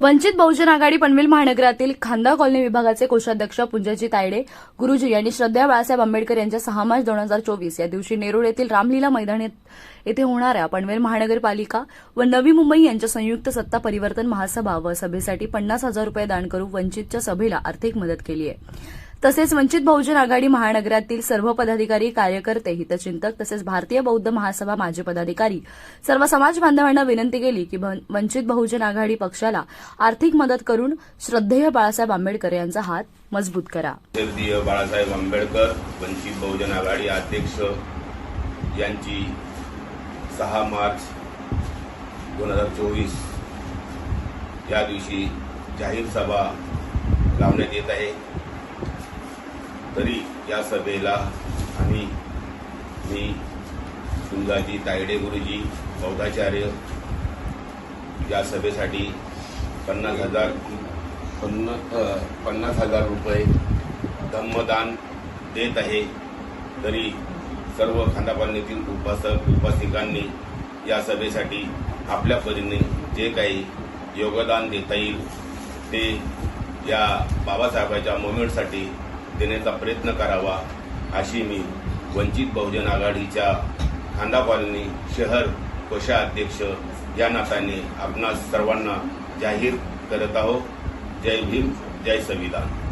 वंचित बहुजन आघाडी पनवेल महानगरातील खांदा कॉलनी विभागाचे कोषाध्यक्ष पुंजाजी तायडे गुरुजी यांनी श्रद्धा बाळासाहेब आंबेडकर यांच्या सहा मार्च दोन हजार चोवीस या दिवशी नेरूळ येथील रामलीला मैदान येथे होणाऱ्या पनवेल महानगरपालिका व नवी मुंबई यांच्या संयुक्त सत्ता परिवर्तन महासभा व सभेसाठी पन्नास हजार रुपये दान करून वंचितच्या सभेला आर्थिक मदत केली आहे. तसेच वंचित बहुजन आघाडी महानगरातील सर्व पदाधिकारी कार्यकर्ते हितचिंतक तसेच भारतीय बौद्ध महासभा माजी पदाधिकारी सर्व समाज बांधवांना विनंती केली की वंचित बहुजन आघाडी पक्षाला आर्थिक मदत करून श्रद्धेय बाळासाहेब आंबेडकर यांचा हात मजबूत करा. बाळासाहेब आंबेडकर वंचित बहुजन आघाडी अध्यक्ष यांची सहा मार्च दोन हजार चोवीस या दिवशी जाहीर सभा लावण्यात येत आहे. तरी या सभेला आम्ही मी तुंगाजी तायडे गुरुजी बौद्धाचार्य या सभेसाठी पन्नास हजार पन्ना पन्नास हजार रुपये धम्मदान देत आहे. तरी सर्व खांदापालनीतील उपासक उपासिकांनी या सभेसाठी आपल्या परीने जे काही योगदान देता येईल ते या बाबासाहेबांच्या मुवमेंटसाठी देण्याचा प्रयत्न करावा अशी मी वंचित बहुजन आघाडीच्या खांदा कॉलनी शहर कोषाध्यक्ष या नात्याने आपणा सर्वांना जाहीर करत आहोत. जय भीम जय संविधान.